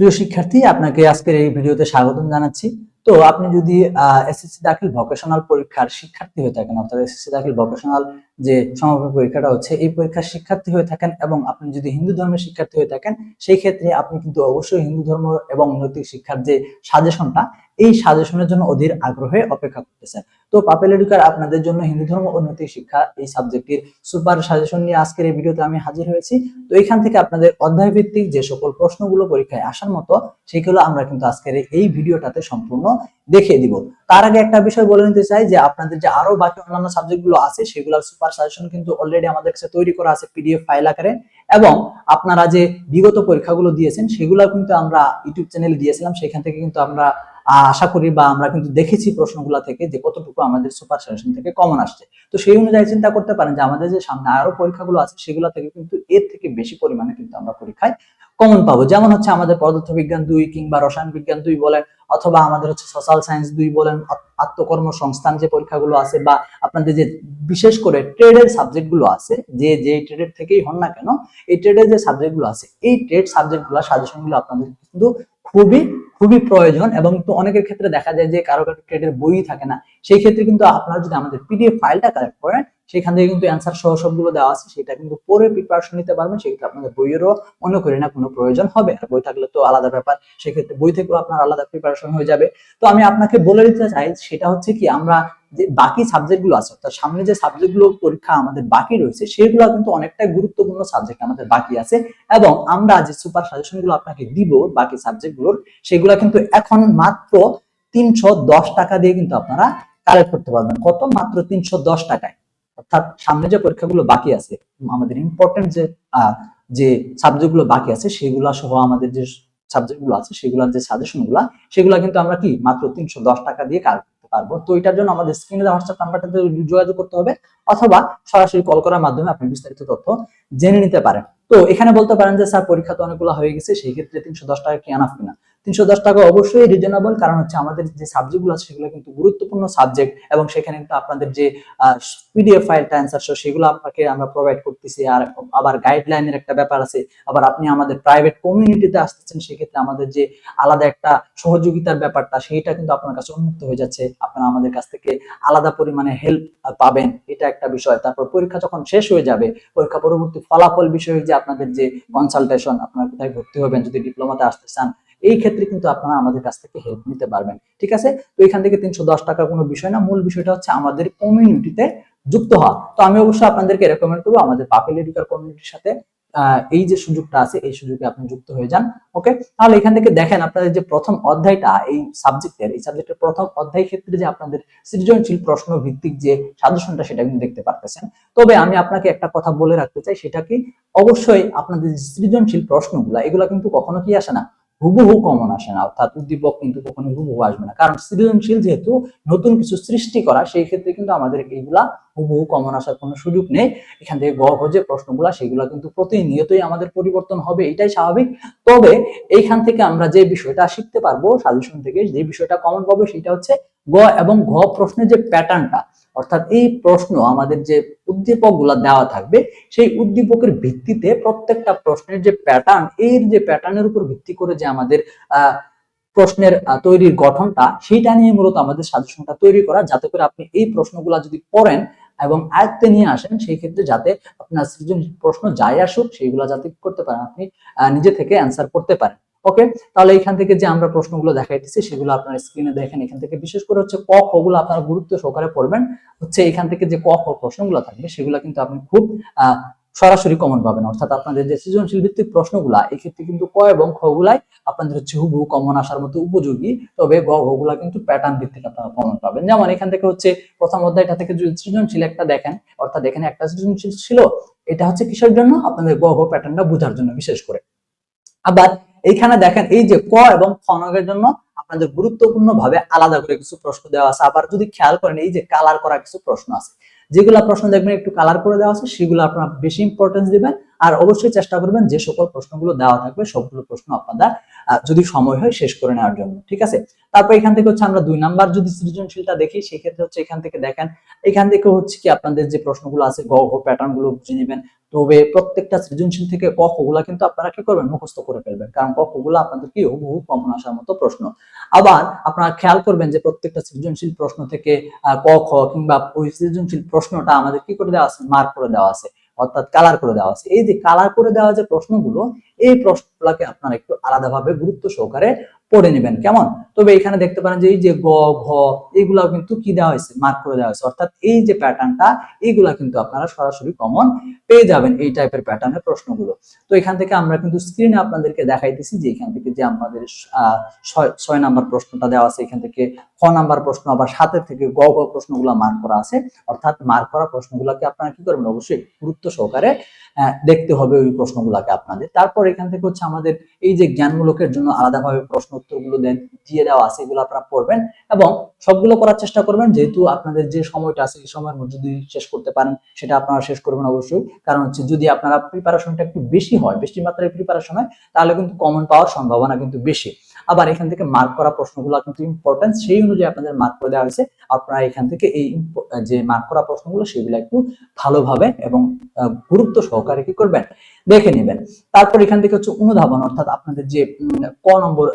প্রিয় শিক্ষার্থী, আপনাকে আজকের এই ভিডিওতে স্বাগতম জানাচ্ছি। তো আপনি যদি এসএসসি দাখিল ভোকেশনাল পরীক্ষার শিক্ষার্থী হয়ে থাকেন, অর্থাৎ এসএসসি দাখিল ভোকেশনাল যে সমাপনী পরীক্ষাটা হচ্ছে, এই পরীক্ষার শিক্ষার্থী হয়ে থাকেন এবং আপনি যদি হিন্দু ধর্মের শিক্ষার্থী হয়ে থাকেন, সেই ক্ষেত্রে আপনি কিন্তু অবশ্যই হিন্দু ধর্ম এবং নৈতিক শিক্ষার যে সাজেশনটা এই সাজেশনের জন্য অধীর আগ্রহে অপেক্ষা করতেছেন। তো পাপেল এডুকার আপনাদের জন্য হিন্দু ধর্ম নৈতিক শিক্ষা এই সাবজেক্টের সুপার সাজেশন নিয়ে আজকের এই ভিডিওতে আমি হাজির হয়েছি। তো এখান থেকে আপনাদের অধ্যায় ভিত্তিক যে সকল প্রশ্নগুলো পরীক্ষায় আসার মতো, সেগুলো আমরা কিন্তু আজকের এই ভিডিওটাতে সম্পূর্ণ দেখিয়ে দিব। তার আগে একটা বিষয় বলে নিতে চাই যে, আপনাদের যে আরও বাকি অন্যান্য সাবজেক্টগুলো আছে, সেগুলোর সুপার সাজেশন কিন্তু অলরেডি আমাদের কাছে তৈরি করা আছে পিডিএফ ফাইল আকারে। এবং আপনারা যে বিগত পরীক্ষাগুলো দিয়েছেন, সেগুলো কিন্তু আমরা ইউটিউব চ্যানেলে দিয়েছিলাম, সেখান থেকে কিন্তু আমরা আশা করি বা আমরা কিন্তু দেখেছি প্রশ্নগুলো থেকে যে কতটুকু আমাদের সুপার সাজেশন থেকে কমন আসছে। তো সেই অনুযায়ী চিন্তা করতে পারেন যে আমাদের যে সামনে আরও পরীক্ষাগুলো আছে, সেগুলো থেকে কিন্তু এর থেকে বেশি পরিমাণে কিন্তু আমরা পরীক্ষায় কমন পাবো। যেমন হচ্ছে আমাদের পদার্থ বিজ্ঞান দুই কিংবা রসায়ন বিজ্ঞান দুই বলেন, অথবা আমাদের হচ্ছে সোশ্যাল সায়েন্স দুই বলেন আত্মকর্ম সংস্থান যে পরীক্ষাগুলো আছে বা আপনাদের যে বিশেষ করে ট্রেডের সাবজেক্টগুলো আছে, যে যে ট্রেডের থেকেই হন না কেন, এই ট্রেডের যে সাবজেক্টগুলো আছে, এই ট্রেড সাবজেক্টগুলো সাজেশনগুলো আপনাদের কিন্তু খুবই খুবই প্রয়োজন এবং তো অনেকের ক্ষেত্রে দেখা যায় যে কারও কারও ট্রেডের বই থাকে না। সেই ক্ষেত্রে কিন্তু আপনারা যদি আমাদের পিডিএফ ফাইলটা কালেক্ট করেন, সেখান থেকে কিন্তু অ্যান্সার সহ সবগুলো দেওয়া আছে। সেটা কিন্তু পরে প্রিপারেশন নিতে পারবেন, সেক্ষেত্রে আপনাদের বইয়েরও মনে করি না কোনো প্রয়োজন হবে। আর বই থাকলে তো আলাদা ব্যাপার। সেক্ষেত্রে বই থেকেও আপনার আলাদা প্রিপারেশন হয়ে যাবে। তো আমি আপনাকে বলে দিতে চাই, সেটা হচ্ছে কি, আমরা যে বাকি সাবজেক্টগুলো আছে, অর্থাৎ সামনে যে সাবজেক্টগুলো পরীক্ষা আমাদের বাকি রয়েছে, সেগুলো কিন্তু অনেকটাই গুরুত্বপূর্ণ সাবজেক্ট আমাদের বাকি আছে এবং আমরা যে সুপার সাজেশনগুলো আপনাকে দিব বাকি সাবজেক্টগুলোর, সেগুলো কিন্তু এখন মাত্র তিনশো দশ টাকা দিয়ে কিন্তু আপনারা কালেক্ট করতে পারবেন। কত? মাত্র তিনশো দশ টাকায়। অর্থাৎ সামনে যে পরীক্ষাগুলো বাকি আছে, আমাদের ইম্পর্টেন্ট যে যে সাবজেক্টগুলো বাকি আছে, সেগুলা সহ আমাদের যে সাবজেক্টগুলো আছে, সেগুলোর যে সাজেশনগুলা, সেগুলো কিন্তু আমরা কি? মাত্র তিনশো দশ টাকা দিয়ে কালেক্ট পারব। তো এটার জন্য আমাদের স্ক্রিনে হোয়াটসঅ্যাপ নাম্বারটাতে যোগাযোগ করতে হবে অথবা সরাসরি কল করার মাধ্যমে আপনি বিস্তারিত তথ্য জেনে নিতে পারেন। তো এখানে বলতে পারেন যে, স্যার, পরীক্ষা তো অনেকগুলো হয়ে গেছে, সেই ক্ষেত্রে তিনশো দশ টাকা কি আনাফ কিনা? তিনশো দশ টাকা অবশ্যই রিজনেবল কারণ হচ্ছে আমাদের যে সাবজেক্টগুলো আছে সেগুলো কিন্তু গুরুত্বপূর্ণ সাবজেক্ট এবং সেখানে কিন্তু আপনাদের যে পিডিএফ ফাইলটা অ্যান্সার সেগুলো আপনাকে আমরা প্রোভাইড করতেছি। আর আবার গাইডলাইনের একটা ব্যাপার আছে, আবার আপনি আমাদের প্রাইভেট কমিউনিটিতে আসতেছেন, সেক্ষেত্রে আমাদের যে আলাদা একটা সহযোগিতার ব্যাপারটা, সেইটা কিন্তু আপনার কাছে উন্মুক্ত হয়ে যাচ্ছে। আপনারা আমাদের কাছ থেকে আলাদা পরিমাণে হেল্প পাবেন, এটা একটা বিষয়। তারপর পরীক্ষা যখন শেষ হয়ে যাবে, পরীক্ষা পরবর্তী ফলাফল বিষয়ে যে আপনাদের যে কনসালটেশন আপনারা কোথায় ভর্তি হবেন, যদি ডিপ্লোমাতে আসতে চান এই ক্ষেত্রে কিন্তু আপনারা আমাদের কাছ থেকে হেল্প নিতে পারবেন। ঠিক আছে? তো এখান থেকে তিনশো দশ টাকা কোনো বিষয় না। মূল বিষয়টা হচ্ছে আমাদের কমিউনিটিতে যুক্ত হওয়া। তো আমি অবশ্যই আপনাদেরকে রেকমেন্ড করব আমাদের পাপেল এডুকার কমিউনিটির সাথে এই যে সুযোগটা আছে, এই সুযোগে আপনি যুক্ত হয়ে যান। ওকে তাহলে এখান থেকে দেখেন আপনাদের যে প্রথম অধ্যায়টা, এই সাবজেক্টের এই সাবজেক্টের প্রথম অধ্যায় ক্ষেত্রে যে আপনাদের সৃজনশীল প্রশ্ন ভিত্তিক যে সাজেশনটা, সেটা কিন্তু দেখতে পারতেছেন। তবে আমি আপনাকে একটা কথা বলে রাখতে চাই, সেটা কি? অবশ্যই আপনাদের সৃজনশীল প্রশ্নগুলা, এগুলা কিন্তু কখনো কি আসে না? হুবহু কমন আসে না, অর্থাৎ উদ্দীপক কিন্তু কখনো হুবহু আসবে না। কারণ সৃজনশীল যেহেতু নতুন কিছু সৃষ্টি করা, সেই ক্ষেত্রে কিন্তু আমাদের এইগুলা হুবহু কমন আসার কোনো সুযোগ নেই। এখান থেকে গহ যে প্রশ্নগুলা, সেগুলো কিন্তু প্রতিনিয়তই আমাদের পরিবর্তন হবে, এটাই স্বাভাবিক। তবে এইখান থেকে আমরা যে বিষয়টা শিখতে পারব সাজেশন থেকে যে বিষয়টা কমন পাবো, সেটা হচ্ছে গ এবং ঘ প্রশ্নের যে প্যাটার্নটা অর্থাৎ এই প্রশ্ন আমাদের যে উদ্দীপকগুলা দেওয়া থাকবে, সেই উদ্দীপকের ভিত্তিতে প্রত্যেকটা প্রশ্নের যে প্যাটার্ন এর যে প্যাটার্নের উপর ভিত্তি করে যে আমাদের, আহ, প্রশ্নের তৈরির গঠনটা, সেইটা নিয়ে মূলত আমাদের সাজেশনটা তৈরি করা, যাতে করে আপনি এই প্রশ্নগুলা যদি পড়েন এবং আয়ত্তে নিয়ে আসেন, সেই ক্ষেত্রে যাতে আপনার সৃজনশীল প্রশ্ন যাই আসুক, সেইগুলা যাতে করতে পারেন, আপনি নিজে থেকে অ্যান্সার করতে পারেন। ওকে তাহলে এখান থেকে যে আমরা প্রশ্নগুলো দেখাইতেছি, সেগুলো আপনার স্ক্রিনে দেখেন। এখান থেকে বিশেষ করে হচ্ছে ক খ গুলো আপনারা গুরুত্ব সহকারে পড়বেন। হচ্ছে এখান থেকে যে ক, খ প্রশ্নগুলো থাকবে, সেগুলো কিন্তু আপনি খুব সরাসরি কমন পাবেন। অর্থাৎ আপনাদের যে সৃজনশীল ভিত্তিক প্রশ্নগুলা, এক্ষেত্রে কিন্তু ক এবং খ গুলাই আপনাদের হচ্ছে হুবহু কমন আসার মতো উপযোগী। তবে গ ঘ গুলা কিন্তু প্যাটার্ন ভিত্তিক আপনারা কমন পাবেন। যেমন এখান থেকে হচ্ছে প্রথম অধ্যায়টা থেকে যদি সৃজনশীল একটা দেখেন, অর্থাৎ এখানে একটা সৃজনশীল ছিল, এটা হচ্ছে কিসের জন্য? আপনাদের গ ঘ প্যাটার্নটা বোঝার জন্য বিশেষ করে। আবার এইখানে দেখেন এই যে ক এবং খ নগের জন্য আপনাদের গুরুত্বপূর্ণ ভাবে আলাদা করে কিছু প্রশ্ন দেওয়া আছে। আবার যদি খেয়াল করেন, এই যে কালার করা কিছু প্রশ্ন আছে। যেগুলো প্রশ্ন দেখবেন একটু কালার করে দেওয়া আছে, সেগুলো আপনারা বেশি ইম্পর্টেন্স দিবেন। আর অবশ্যই চেষ্টা করবেন যে সকল প্রশ্নগুলো দেওয়া থাকবে, সবগুলো প্রশ্ন আপনারা যদি সময় হয় শেষ করে নেওয়ার জন্য ঠিক আছে? তারপর এখান থেকে হচ্ছে আমরা দুই নাম্বার যদি সৃজনশীলটা দেখি সেক্ষেত্রে হচ্ছে এখান থেকে দেখেন এখান থেকে হচ্ছে কি আপনাদের যে প্রশ্নগুলো আছে গ ঘ প্যাটার্নগুলো বুঝে নেবেন। তবে প্রত্যেকটা সৃজনশীল থেকে ক খ গুলা কিন্তু আপনারা কি করবেন? মুখস্থ করে ফেলবেন। কারণ ক খ গুলা আপনাদের কি হুবহু কমন আসার মতো প্রশ্ন। আবার আপনারা খেয়াল করবেন যে প্রত্যেকটা সৃজনশীল প্রশ্ন থেকে আহ, ক খ কিংবা ওই সৃজনশীল প্রশ্নটা আমাদের কি করে দেওয়া আছে? মার্ক করে দেওয়া আছে। অর্থাৎ কালার করে দেওয়া আছে এই যে কালার করে দেওয়া যে প্রশ্নগুলো, এই প্রশ্নগুলোকে আপনারা একটু আলাদাভাবে গুরুত্ব সহকারে পড়ে নেবেন, কেমন? তবে এখানে দেখতে পারেন যে এই যে গ, ঘ, এগুলাও কিন্তু কি দেওয়া হয়েছে? মার্ক করে দেওয়া হয়েছে। অর্থাৎ এই যে প্যাটার্নটা এইগুলা কিন্তু আপনারা সরাসরি কমন পেয়ে যাবেন এই টাইপের প্যাটার্নের প্রশ্নগুলো। তো এখান থেকে আমরা কিন্তু স্ক্রিনে আপনাদেরকে দেখাইতেছি যে এখান থেকে যে আমাদের ছয় নাম্বার প্রশ্নটা দেওয়া আছে, এখান থেকে খ নাম্বার প্রশ্ন আবার সাতের থেকে গ গ প্রশ্নগুলো মার্ক করা আছে। অর্থাৎ মার্ক করা প্রশ্নগুলোকে আপনারা কি করবেন? অবশ্যই গুরুত্ব সহকারে দেখতে হবে ওই প্রশ্নগুলোকে আপনাদের। তারপর এখান থেকে হচ্ছে আমাদের এই যে জ্ঞানমূলকের জন্য আলাদাভাবে প্রশ্ন উত্তরগুলো দেন- দিয়ে দেওয়া আছে, এগুলো আপনারা পড়বেন এবং সবগুলো করার চেষ্টা করবেন। যেহেতু আপনাদের যে সময়টা আছে, এই সময়ের মধ্যে যদি শেষ করতে পারেন, সেটা আপনারা শেষ করবেন অবশ্যই। কারণ হচ্ছে যদি আপনারা প্রিপারেশনটা একটু বেশি হয়, বেশি মাত্রায় প্রিপারেশন হয়, তাহলে কিন্তু কমন পাওয়ার সম্ভাবনা কিন্তু বেশি। আবার এখান থেকে মার্ক করা প্রশ্নগুলো কিন্তু ইম্পর্টেন্ট সেই অনুযায়ী আপনাদের মার্ক করে দেওয়া হয়েছে। আপনারা এখান থেকে এই যে মার্ক করা প্রশ্নগুলো সেগুলো একটু ভালোভাবে এবং গুরুত্ব সহকারে কি করবেন? দেখে নেবেন। তারপর এখান থেকে হচ্ছে অনুধাবন, অর্থাৎ আপনাদের যে ক নম্বর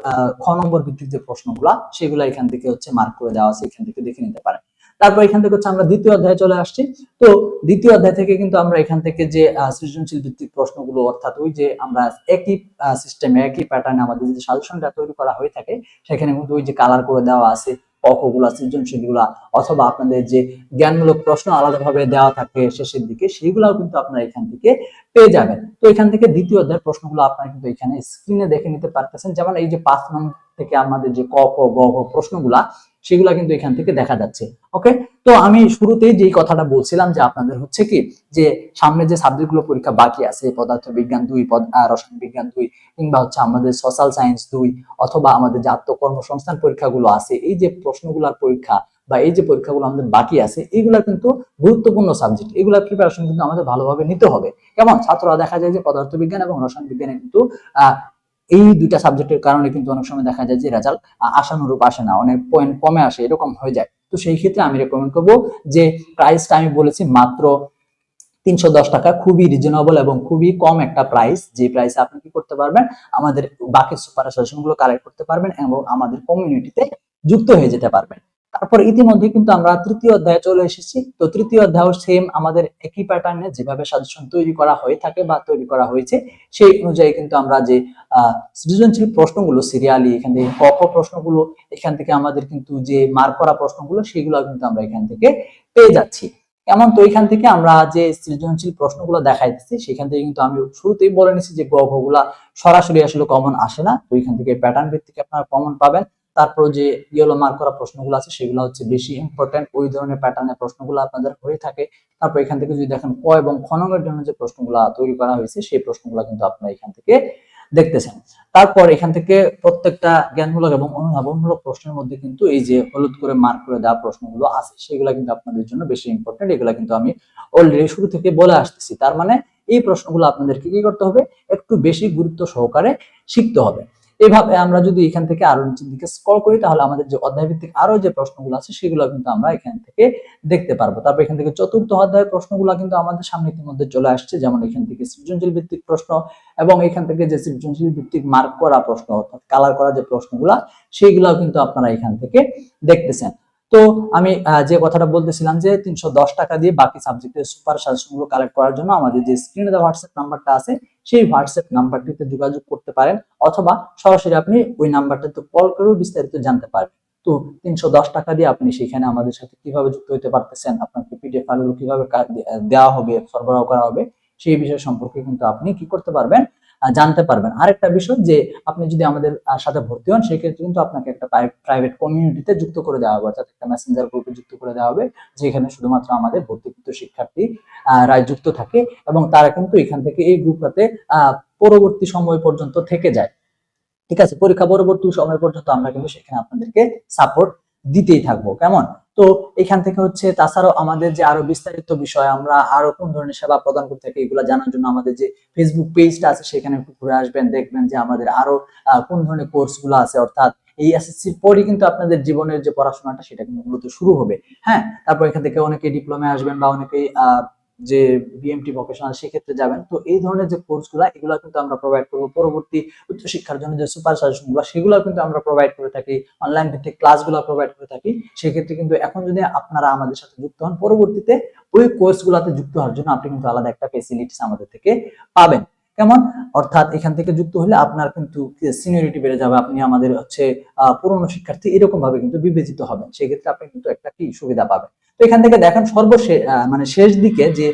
খ নম্বর ভিত্তিক যে প্রশ্নগুলা, সেগুলো এখান থেকে হচ্ছে মার্ক করে দেওয়া আছে, এখান থেকে দেখে নিতে পারেন। তারপর এখান থেকে হচ্ছে আমরা দ্বিতীয় অধ্যায়ে চলে আসছি। তো দ্বিতীয় অধ্যায় থেকে কিন্তু আমরা এখান থেকে যে সৃজনশীল ভিত্তিক প্রশ্নগুলো, অর্থাৎ ওই যে আমরা একই সিস্টেমে একই প্যাটার্নে আমাদের যে সাজেশনটা তৈরি করা হয়ে থাকে, সেখানে কিন্তু ওই যে কালার করে দেওয়া আছে কখগুলা সৃজনশীলগুলা, অথবা আপনাদের যে জ্ঞানমূলক প্রশ্ন আলাদাভাবে দেওয়া থাকে শেষের দিকে, সেইগুলাও কিন্তু আপনারা এখান থেকে পেয়ে যাবেন। তো এখান থেকে দ্বিতীয় অধ্যায়ের প্রশ্নগুলো আপনারা কিন্তু এখানে স্ক্রিনে দেখে নিতে পারতেছেন। যেমন এই যে পাঁচ নম্বর থেকে আমাদের যে ক ক গ প্রশ্নগুলা সেগুলা কিন্তু এখান থেকে দেখা যাচ্ছে ওকে তো আমি শুরুতেই যেই কথাটা বলছিলাম যে আপনাদের হচ্ছে কি, যে সামনে যে সাবজেক্টগুলো পরীক্ষা বাকি আছে পদার্থ বিজ্ঞান দুই রসায়ন বিজ্ঞান দুই, কিংবা হচ্ছে আমাদের সোশ্যাল সায়েন্স দুই, অথবা আমাদের যে আত্মকর্মসংস্থান পরীক্ষাগুলো আছে, এই যে প্রশ্নগুলোর পরীক্ষা বা এই যে পরীক্ষাগুলো আমাদের বাকি আছে এইগুলা কিন্তু গুরুত্বপূর্ণ সাবজেক্ট এগুলার প্রিপারেশন কিন্তু আমাদের ভালোভাবে নিতে হবে। কেমন? ছাত্ররা দেখা যায় যে পদার্থ বিজ্ঞান এবং রসায়ন বিজ্ঞানে কিন্তু এই দুইটা সাবজেক্টের কারণে কিন্তু অনেক সময় দেখা যায় যে রেজাল্ট আশানুরূপ আসে না, অনেক পয়েন্ট কমে আসে, এরকম হয়ে যায়। তো সেই ক্ষেত্রে আমি রেকমেন্ড করব যে প্রাইসটা আমি বলেছি মাত্র তিনশো দশ টাকা, খুবই রিজনেবল এবং খুবই কম একটা প্রাইস যে প্রাইসে আপনি কি করতে পারবেন, আমাদের বাকি সুপারগুলো কালেক্ট করতে পারবেন এবং আমাদের কমিউনিটিতে যুক্ত হয়ে যেতে পারবেন। তারপর ইতিমধ্যে কিন্তু আমরা তৃতীয় অধ্যায়ে চলে এসেছি। তো তৃতীয় অধ্যায় সেম আমাদের একই প্যাটার্নে যেভাবে সাজেশন তৈরি করা হয়ে থাকে বা তৈরি করা হয়েছে, সেই অনুযায়ী কিন্তু আমরা যে সৃজনশীল প্রশ্নগুলো সিরিয়ালি এখান থেকে ক প্রশ্নগুলো, এখান থেকে আমাদের কিন্তু যে মার্ক করা প্রশ্নগুলো, সেগুলো কিন্তু আমরা এখান থেকে পেয়ে যাচ্ছি। এমন তো এখান থেকে আমরা যে সৃজনশীল প্রশ্নগুলো দেখাইতেছি, সেখান থেকে কিন্তু আমি শুরুতেই বলে নিছি যে গ গুলা সরাসরি আসলে কমন আসে না। তো এখান থেকে প্যাটার্ন ভিত্তিক আপনারা কমন পাবেন। তারপর যে ইয়েলো মার্ক করা প্রশ্নগুলো আছে, সেগুলো হচ্ছে বেশি ইম্পর্টেন্ট ওই ধরনের প্যাটার্নের প্রশ্নগুলো আপনাদের হয়ে থাকে। তারপর এখান থেকে যদি দেখেন ক এবং খননের জন্য যে প্রশ্নগুলো তৈরি করা হয়েছে, সেই প্রশ্নগুলো কিন্তু আপনারা এখান থেকে দেখতেছেন। তারপর এখান থেকে প্রত্যেকটা জ্ঞানমূলক এবং অনুধাবনমূলক প্রশ্নের মধ্যে কিন্তু এই যে হলুদ করে মার্ক করে দেওয়া প্রশ্নগুলো আছে, সেগুলো কিন্তু আপনাদের জন্য বেশি ইম্পর্টেন্ট এগুলো কিন্তু আমি অলরেডি শুরু থেকে বলে আসতেছি। তার মানে এই প্রশ্নগুলো আপনাদেরকে কি করতে হবে? একটু বেশি গুরুত্ব সহকারে শিখতে হবে। এইভাবে আমরা যদি এখান থেকে আরও নিচের দিকে স্ক্রল করি, তাহলে আমাদের যে অধ্যায় ভিত্তিক আরও যে প্রশ্নগুলো আছে, সেগুলো কিন্তু আমরা এখান থেকে দেখতে পারব। তারপর এখান থেকে চতুর্থ অধ্যায়ের প্রশ্নগুলো কিন্তু আমাদের সামনে ইতিমধ্যে চলে আসছে, যেমন এখান থেকে সৃজনশীল ভিত্তিক প্রশ্ন এবং এখান থেকে যে সৃজনশীল ভিত্তিক মার্ক করা প্রশ্ন, অর্থাৎ কালার করা যে প্রশ্নগুলা সেইগুলাও কিন্তু আপনারা এখান থেকে দেখতেছেন। তো আমি যে কথাটা বলতেছিলাম যে তিনশো দশ টাকা দিয়ে বাকি সাবজেক্টের সুপার সাজেশনগুলো কালেক্ট করার জন্য আমাদের যে স্ক্রিনে দেওয়া হোয়াটসঅ্যাপ নাম্বারটা আছে সেই হোয়াটসঅ্যাপ নাম্বারটিতে যোগাযোগ করতে পারেন অথবা সরাসরি আপনি ওই নাম্বারটাতে কল করেও বিস্তারিত জানতে পারবেন। তো তিনশো দশ টাকা দিয়ে আপনি সেখানে আমাদের সাথে কীভাবে যুক্ত হতে পারতেছেন, আপনাকে পিডিএফ ফাইলগুলো কীভাবে দেওয়া হবে, সরবরাহ করা হবে, সেই বিষয় সম্পর্কে কিন্তু আপনি কি করতে পারবেন? জানতে পারবেন। আরেকটা বিষয় যে আপনি যদি আমাদের সাথে ভর্তি হন, সেক্ষেত্রে কিন্তু আপনাকে একটা প্রাইভেট কমিউনিটিতে যুক্ত করে দেওয়া হবে, অর্থাৎ একটা মেসেঞ্জার গ্রুপে যুক্ত করে দেওয়া হবে, যেখানে শুধুমাত্র আমাদের ভর্তিকৃত শিক্ষার্থী রায় যুক্ত থাকে এবং তারা কিন্তু এখান থেকে এই গ্রুপটাতে পরবর্তী সময় পর্যন্ত থেকে যায়। ঠিক আছে? পরীক্ষা পরবর্তী সময় পর্যন্ত আমরা কিন্তু সেখানে আপনাদেরকে সাপোর্ট দিতেই থাকব। কেমন? তো এখান থেকে হচ্ছে তাছাড়াও আমাদের যে আরও বিস্তারিত বিষয় আমরা আরও কোন ধরনের সেবা প্রদান করতে থাকি এগুলো জানার জন্য আমাদের যে ফেসবুক পেজটা আছে সেখানে একটু ঘুরে আসবেন দেখবেন যে আমাদের আরও কোন ধরনের কোর্সগুলো আছে। অর্থাৎ এই এসএসসির পরই কিন্তু আপনাদের জীবনের যে পড়াশোনাটা সেটা কিন্তু মূলত শুরু হবে। হ্যাঁ তারপর এখান থেকে অনেকে ডিপ্লোমে আসবেন বা অনেকেই আহ, যে বিএমটি ভোকেশনাল সেক্ষেত্রে যাবেন। তো এই ধরনের যে কোর্সগুলো এগুলো কিন্তু আমরা প্রোভাইড করব। পরবর্তী উচ্চশিক্ষার জন্য যে সুপার সাজেশনগুলো সেগুলো কিন্তু আমরা প্রোভাইড করে থাকি। অনলাইন ভিত্তিক ক্লাসগুলো প্রোভাইড করে থাকি। সেক্ষেত্রে কিন্তু এখন যদি আপনারা আমাদের সাথে যুক্ত হন, পরবর্তীতে ওই কোর্সগুলোতে যুক্ত হওয়ার জন্য আপনি কিন্তু আলাদা একটা ফেসিলিটিস আমাদের থেকে পাবেন। কেমন? অর্থাৎ এখান থেকে যুক্ত হলে আপনার কিন্তু সিনিয়রিটি বেড়ে যাবে। আপনি আমাদের হচ্ছে পুরনো শিক্ষার্থী এরকম ভাবে কিন্তু বিবেচিত হবেন। সেক্ষেত্রে আপনি কিন্তু একটা কি সুবিধা পাবেন। এখান থেকে দেখেন সর্বশেষ মানে শেষ দিকে যে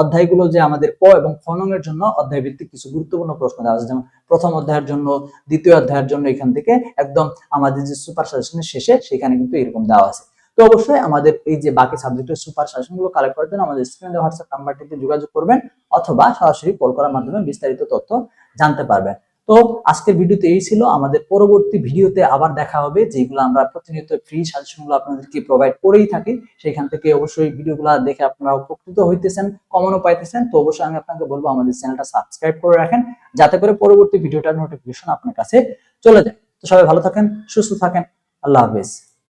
অধ্যায়গুলো যে আমাদের ক এবং খ নং এর জন্য অধ্যায় ভিত্তিক কিছু গুরুত্বপূর্ণ প্রশ্ন দেওয়া আছে। যেমন প্রথম অধ্যায়ের জন্য, দ্বিতীয় অধ্যায়ের জন্য এখান থেকে একদম আমাদের যে সুপার সাজেশনের শেষে সেখানে কিন্তু এরকম দেওয়া আছে। তো অবশ্যই আমাদের এই যে বাকি সাবজেক্টের সুপার সাজেশনগুলো কালেক্ট করার জন্য আমাদের স্ক্রিনে হোয়াটসঅ্যাপ নাম্বারটিতে যোগাযোগ করবেন অথবা সরাসরি কল করার মাধ্যমে বিস্তারিত তথ্য জানতে পারবেন। তো আজকের ভিডিওতে এই ছিল। আমাদের পরবর্তী ভিডিওতে আবার দেখা হবে, যেগুলো আমরা প্রতিনিয়ত ফ্রি সাজেশনগুলো আপনাদেরকে প্রোভাইড করেই থাকি। সেখান থেকে অবশ্যই ভিডিওগুলো দেখে আপনারা উপকৃত হইতেছেন, কমনও পাইতেছেন। তো অবশ্যই আমি আপনাকে বলব, আমাদের চ্যানেলটা সাবস্ক্রাইব করে রাখেন, যাতে করে পরবর্তী ভিডিওটার নোটিফিকেশন আপনার কাছে চলে যায়। তো সবাই ভালো থাকেন, সুস্থ থাকেন, আল্লাহ হাফেজ।